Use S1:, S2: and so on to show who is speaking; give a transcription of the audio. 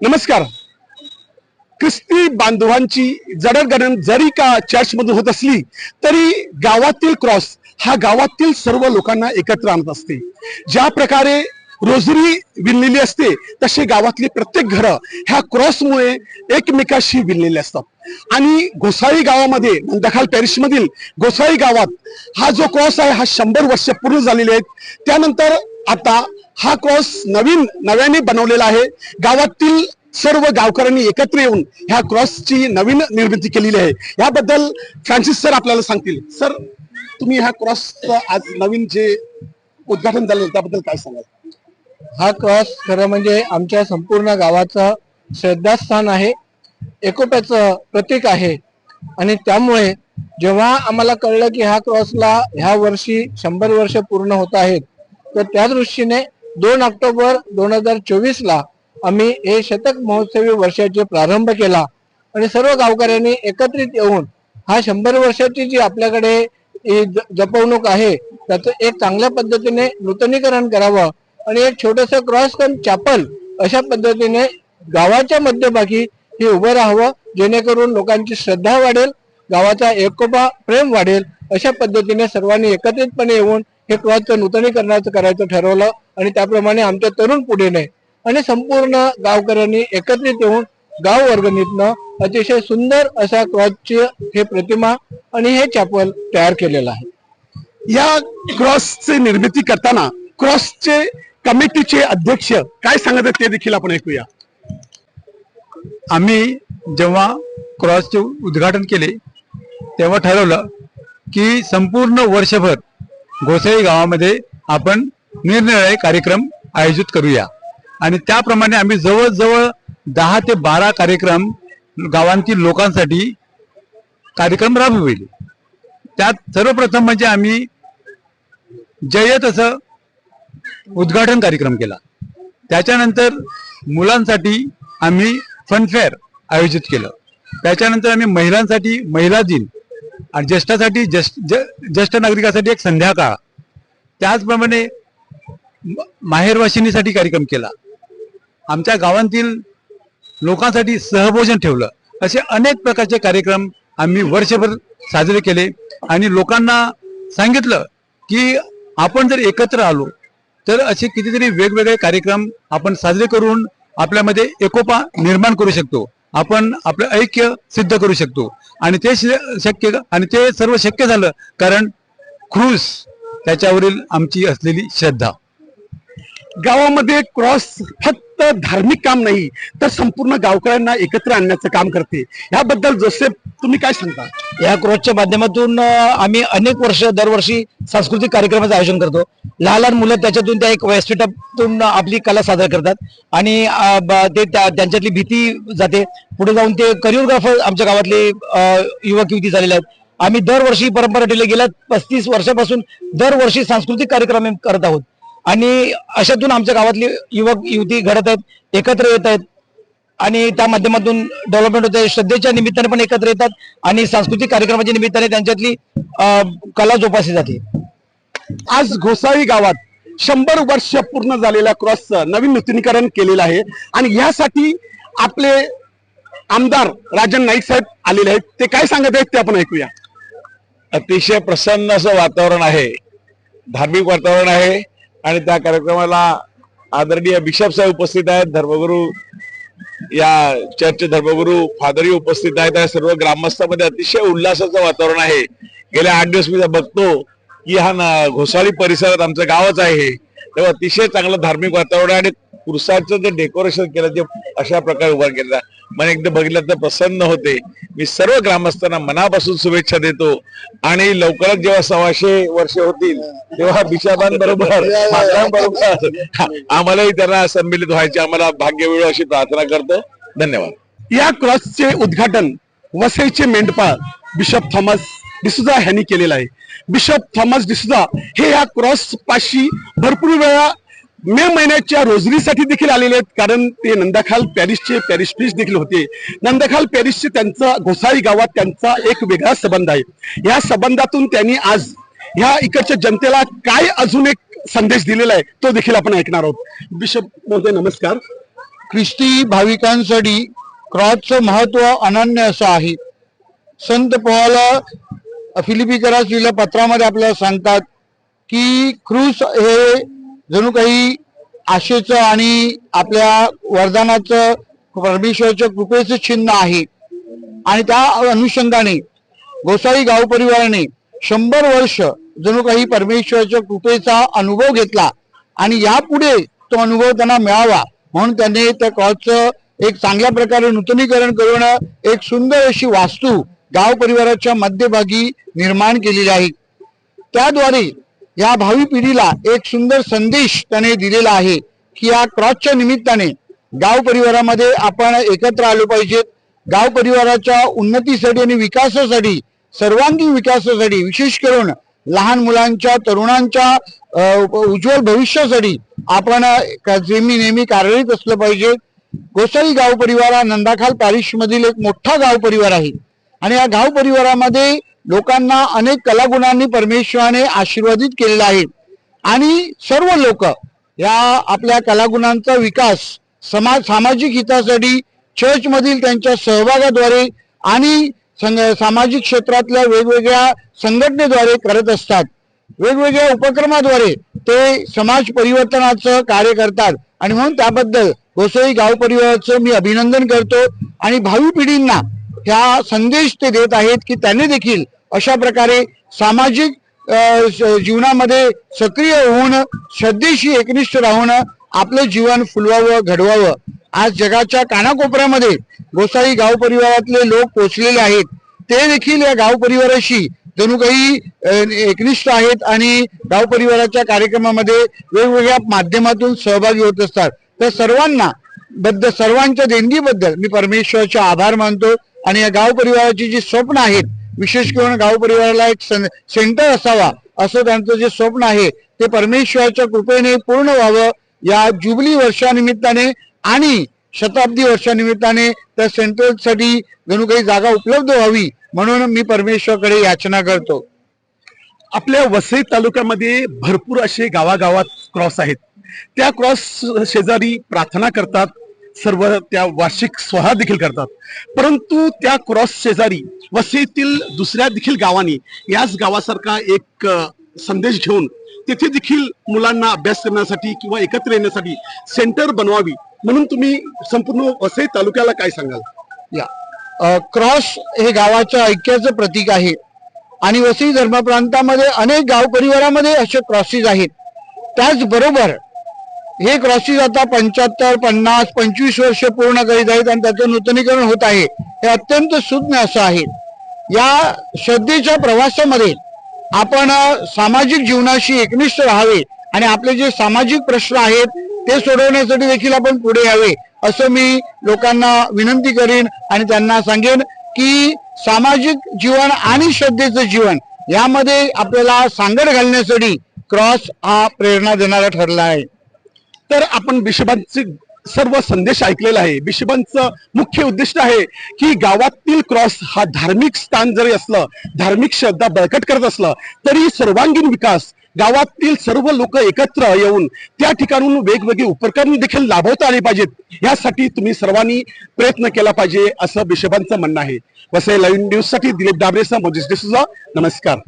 S1: नमस्कार. ख्रिस्ती बांधवांची जडणघडण जरी का चर्च मधून होत असली तरी गावातील क्रॉस हा गावातील सर्व लोकांना एकत्र आणत असते. ज्या प्रकारे रोजरी विणलेली असते तसे गावातली प्रत्येक घरं ह्या क्रॉसमुळे एकमेकाशी विणलेले असतात. आणि घोसाळी गावामध्ये दखाल पॅरिसमधील घोसाळी गावात हा जो क्रॉस आहे हा शंभर वर्ष पूर्ण झालेले आहेत. त्यानंतर आता हा क्रॉस नवीन नव्याने बनवलेला आहे. गावातील सर्व गावकऱ्यांनी एकत्र येऊन ह्या क्रॉसची नवीन निर्मिती केलेली आहे. याबद्दल फ्रान्सिस सर आपल्याला सांगतील. सर तुम्ही ह्या क्रॉसचं आज नवीन जे उद्घाटन झालं त्याबद्दल काय सांगाल?
S2: हा क्रॉस खरं म्हणजे आमच्या संपूर्ण गावाचं श्रद्धास्थान आहे. एकोप्याचं प्रतीक आहे. आणि त्यामुळे जेव्हा आम्हाला कळलं की ह्या क्रॉसला ह्या वर्षी शंभर वर्ष पूर्ण होत आहेत तर त्या दृष्टीने दोन ऑक्टोबर दोन हजार चोवीस ला आम्ही हे शतक महोत्सवी वर्षाचे प्रारंभ केला. आणि सर्व गावकऱ्यांनी एकत्रित येऊन हा शंभर वर्षाची जी आपल्याकडे ज- जपवणूक आहे त्याचं एक चांगल्या पद्धतीने नूतनीकरण करावं आणि एक छोटस क्रॉस कन चॅपल अशा पद्धतीने गावाच्या मध्यभागी हे उभं राहावं जेणेकरून लोकांची श्रद्धा वाढेल गावाचा एकोपा प्रेम वाढेल अशा पद्धतीने सर्वांनी एकत्रितपणे येऊन हे क्रॉसचं नूतनीकरणाचं करायचं ठरवलं आणि त्याप्रमाणे आमच्या तरुण पिढीने आणि संपूर्ण गावकऱ्यांनी एकत्रित येऊन गाव वर्गणीतनं अतिशय सुंदर असा क्रॉसची हे प्रतिमा आणि हे चॅपल तयार केलेलं आहे.
S1: या क्रॉसची निर्मिती करताना क्रॉसचे कमिटीचे अध्यक्ष काय सांगत आहेत ते देखील आपण ऐकूया.
S3: आम्ही जेव्हा क्रॉसचे उद्घाटन केले तेव्हा ठरवलं की संपूर्ण वर्षभर गोसई गावामध्ये आपण निरनिराळे कार्यक्रम आयोजित करूया. आणि त्याप्रमाणे आम्ही जवळजवळ दहा ते बारा कार्यक्रम गावांतील लोकांसाठी कार्यक्रम राबविले. त्यात सर्वप्रथम म्हणजे आम्ही जयत असं उद्घाटन कार्यक्रम केला. त्याच्यानंतर मुलांसाठी आम्ही फनफेअर आयोजित केलं. त्याच्यानंतर आम्ही महिलांसाठी महिला दिन आणि ज्येष्ठासाठी ज्येष्ठ ज्ये- ज्येष्ठ नागरिकासाठी एक संध्याकाळ. त्याचप्रमाणे माहेरवासिनीसाठी माहेरवाशिनीसाठी कार्यक्रम केला. आमच्या गावांतील लोकांसाठी सहभोजन ठेवलं. असे अनेक प्रकारचे कार्यक्रम आम्ही वर्षभर साजरे केले. आणि लोकांना सांगितलं की आपण जर एकत्र आलो तर असे कितीतरी वेगवेगळे कार्यक्रम आपण साजरे करून आपल्यामध्ये एकोपा निर्माण करू शकतो. आपण आपलं ऐक्य सिद्ध करू शकतो. आणि ते श- शक्य आणि ते सर्व शक्य झालं कारण क्रूस त्याच्यावरील आमची असलेली श्रद्धा.
S1: गावामध्ये क्रॉस फक्त धार्मिक काम नाही तर संपूर्ण गावकऱ्यांना एकत्र आणण्याचं काम करते. याबद्दल जोसेफ तुम्ही काय सांगता?
S4: या क्रॉसच्या माध्यमातून आम्ही अनेक वर्ष दरवर्षी सांस्कृतिक कार्यक्रमाचं आयोजन करतो. लहान लहान मुलं त्याच्यातून त्या एक व्यासपीठातून आपली कला सादर करतात. आणि ते त्या- त्यांच्यातली भीती जाते. पुढे जाऊन ते करिओग्राफर आमच्या गावातले युवक युवती झालेले आहेत. आम्ही दरवर्षी परंपरा ठेवली गेल्या पस्तीस वर्षापासून दरवर्षी सांस्कृतिक कार्यक्रम करत आहोत. आणि अशातून आमच्या गावातली युवक युवती घडत आहेत एकत्र येत आहेत. आणि त्या माध्यमातून डेव्हलपमेंट होते. श्रद्धेच्या निमित्ताने पण एकत्र येतात आणि सांस्कृतिक कार्यक्रमाच्या निमित्ताने त्यांच्यातली कला जोपासली जाते.
S1: आज घोसाळी गावात शंभर वर्ष पूर्ण झालेल्या क्रॉसचं नवीन नूतनीकरण केलेलं आहे. आणि यासाठी आपले आमदार राजन नाईक साहेब आलेले आहेत. ते काय सांगत आहेत ते आपण ऐकूया.
S5: अतिशय प्रसन्न असं वातावरण आहे. धार्मिक वातावरण आहे. आणि त्या कार्यक्रमाला आदरणीय बिशप साहेब उपस्थित आहेत धर्मगुरू या चर्च धर्मगुरू फादरी उपस्थित आहेत या सर्व ग्रामस्थामध्ये अतिशय उल्हासाचं वातावरण आहे. गेल्या आठ दिवस मी बघतो की हा ना घोसाळी परिसरात आमचं गावच आहे. तेव्हा अतिशय चांगलं धार्मिक वातावरण आणि कुरसाचं जे डेकोरेशन केलं ते अशा प्रकारे उभा केलं मला एकदा बघितलं तर प्रसन्न होते. मी सर्व ग्रामस्थांना मनापासून शुभेच्छा देतो. आणि लवकरच जेव्हा सव्वाशे वर्ष होतील तेव्हा बिशाबांबरोबर बरोबर आम्हालाही त्यांना संमिलित व्हायचे. आम्हाला भाग्य मिळू अशी प्रार्थना करतो. धन्यवाद.
S1: या क्रॉसचे उद्घाटन वसईचे मेंढपाळ बिशप थॉमस डिसुजा यांनी केलेलं आहे. बिशप थॉमस डिसुजा हे या क्रॉस पाशी भरपूर वेळा मे महिन्याच्या रोजरीसाठी देखील आलेले आहेत कारण ते नंदाखाल पॅरिसचे पॅरिस प्रिस देखील होते. नंदाखाल पॅरिसचे त्यांचा घोसाळी गावात त्यांचा एक वेगळा संबंध आहे. या संबंधातून त्यांनी आज ह्या इकडच्या जनतेला काय अजून एक संदेश दिलेला आहे तो देखील आपण ऐकणार आहोत. बिशप महोदय नमस्कार.
S6: ख्रिस्ती भाविकांसाठी क्रॉसचं महत्त्व अनन्य असं आहे. संत पोहाला फिलिपिकरास लिहिल्या पत्रामध्ये आपल्याला सांगतात की क्रूस हे जणू काही आशेचं आणि आपल्या वरदानाचं परमेश्वराच्या कृपेचं चिन्ह आहे. आणि त्या अनुषंगाने गोसाई गाव परिवाराने शंभर वर्ष जणू काही परमेश्वराच्या कृपेचा अनुभव घेतला आणि यापुढे तो अनुभव त्यांना मिळावा म्हणून त्यांनी त्या क्रॉसचं एक चांगल्या प्रकारे नूतनीकरण करून एक सुंदर अशी वास्तू गाव परिवाराच्या मध्यभागी निर्माण केलेली आहे. त्याद्वारे या भावी पिढीला एक सुंदर संदेश त्याने दिलेला आहे की या क्रॉसच्या निमित्ताने गाव परिवारामध्ये आपण एकत्र आलो पाहिजेत गाव परिवाराच्या उन्नतीसाठी आणि विकासासाठी सर्वांगीण विकासासाठी विशेष करून लहान मुलांच्या तरुणांच्या उज्ज्वल भविष्यासाठी आपण नेहमी नेहमी कार्यरत असलं पाहिजे. गोसाई गाव परिवार हा नंदाखाल पॅरिश मधील एक मोठा गाव परिवार आहे. आणि या गाव परिवारामध्ये लोकांना अनेक कलागुणांनी परमेश्वराने आशीर्वादित केलेला आहे. आणि सर्व लोक या आपल्या कलागुणांचा विकास समाज सामाजिक हितासाठी चर्चमधील त्यांच्या सहभागाद्वारे आणि संग- सामाजिक क्षेत्रातल्या वेगवेगळ्या संघटनेद्वारे करत असतात. वेगवेगळ्या उपक्रमाद्वारे ते समाज परिवर्तनाचं कार्य करतात. आणि म्हणून त्याबद्दल गोसई गाव परिवाराचं मी अभिनंदन करतो. आणि भावी पिढींना ह्या संदेश ते देत आहेत की त्यांनी देखील अशा प्रकारे सामाजिक जीवनामध्ये सक्रिय होऊन श्रद्धेशी एकनिष्ठ राहून आपलं जीवन फुलवावं घडवावं. आज जगाच्या कानाकोपऱ्यामध्ये गोसाई गाव परिवारातले लोक पोचलेले आहेत. ते देखील या गाव परिवाराशी जणू काही एकनिष्ठ आहेत आणि गाव परिवाराच्या कार्यक्रमामध्ये वेगवेगळ्या माध्यमातून सहभागी होत असतात. तर सर्वांना बद्दल सर्वांच्या देणगीबद्दल मी परमेश्वराचे आभार मानतो आणि या गाव परिवाराची जी स्वप्न आहेत विशेष करून गाव परिवाराला एक सेंटर असावा असं त्यांचं जे स्वप्न आहे ते परमेश्वराच्या कृपेने पूर्ण व्हावं. या जुबली वर्षानिमित्ताने आणि शताब्दी वर्षानिमित्ताने त्या सेंटरसाठी जणू काही जागा उपलब्ध व्हावी म्हणून मी परमेश्वराकडे याचना करतो.
S1: आपल्या वसई तालुक्यामध्ये भरपूर असे गावागावात क्रॉस आहेत. त्या क्रॉस शेजारी प्रार्थना करतात सर्व त्या वार्षिक सोहळा देखील करतात. परंतु त्या क्रॉस शेजारी वसईतील दुसऱ्या देखील गावांनी याच गावासारखा एक संदेश घेऊन तेथे देखील मुलांना अभ्यास करण्यासाठी किंवा एकत्र येण्यासाठी सेंटर बनवावी. म्हणून तुम्ही संपूर्ण वसई तालुक्याला काय सांगाल?
S6: या. क्रॉस हे गावाच्या ऐक्याचं प्रतीक आहे. आणि वसई धर्मप्रांतामध्ये अनेक गाव परिवारामध्ये असे क्रॉसेस आहेत. त्याचबरोबर हे क्रॉसेस आता पंच्याहत्तर पन्नास पंचवीस वर्ष पूर्ण करीत आहेत आणि त्याचं नूतनीकरण होत आहे. हे अत्यंत सुज्ञ असं आहे. या श्रद्धेच्या प्रवासामध्ये आपण सामाजिक जीवनाशी एकनिष्ठ राहावे आणि आपले जे सामाजिक प्रश्न आहेत ते सोडवण्यासाठी देखील आपण पुढे यावे असं मी लोकांना विनंती करीन आणि त्यांना सांगेन की सामाजिक जीवन आणि श्रद्धेचं जीवन यामध्ये आपल्याला सांगड घालण्यासाठी क्रॉस हा प्रेरणा देणारा ठरला आहे.
S1: तर आपण बिशबांचे सर्व संदेश ऐकलेला आहे. बिशबांचं मुख्य उद्दिष्ट आहे की गावातील क्रॉस हा धार्मिक स्थान जरी असलं धार्मिक श्रद्धा बळकट करत असलं तरी सर्वांगीण विकास गावातील सर्व लोक एकत्र येऊन त्या ठिकाणून वेगवेगळे उपक्रम देखील लाभवता आले पाहिजेत. यासाठी तुम्ही सर्वांनी प्रयत्न केला पाहिजे असं बिशबांचं म्हणणं आहे. वसई लाईव्ह न्यूजसाठी दिलीप डाबरेसह मोजेश डिसूजा. नमस्कार.